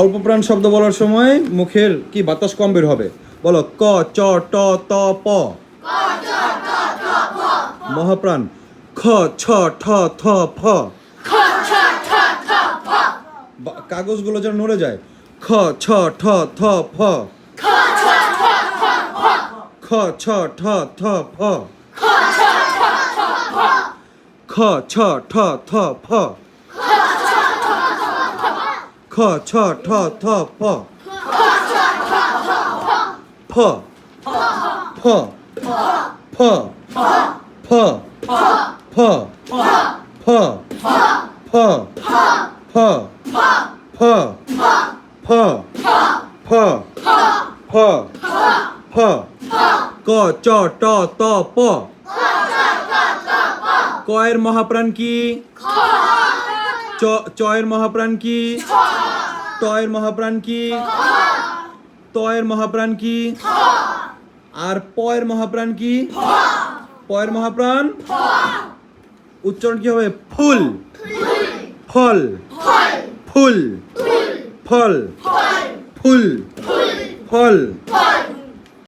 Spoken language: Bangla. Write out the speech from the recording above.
অল্প প্রাণ শব্দ বলার সময় মুখের কি বাতাস কম বের হবে? বলো, ক, চ, ট, ত, প। মহাপ্রাণ, খ, ছ, ঠ থ ফ কাগজগুলো যেন নড়ে যায়। খ, ছ, ঠ থ ফ খ, ছ, ঠ থ ফ খ, ছ, ঠ থ ফ খ ছ ঠ থ ফ ফ ফ ফ ফ ফ ফ ফ ফ ফ ফ ফ ফ ফ ক চ ট ত প কয়ের মহাপ্রাণ কি চ চয়ের মহাপ্রাণ কি? টয়ের মহাপ্রাণ কি? তয়ের মহাপ্রাণ কি? আর পয়ের মহাপ্রাণ কি? পয়ের মহাপ্রাণ? উচ্চারণ কি হবে? ফুল। ফল। ফুল। ফল। ফুল। ফল।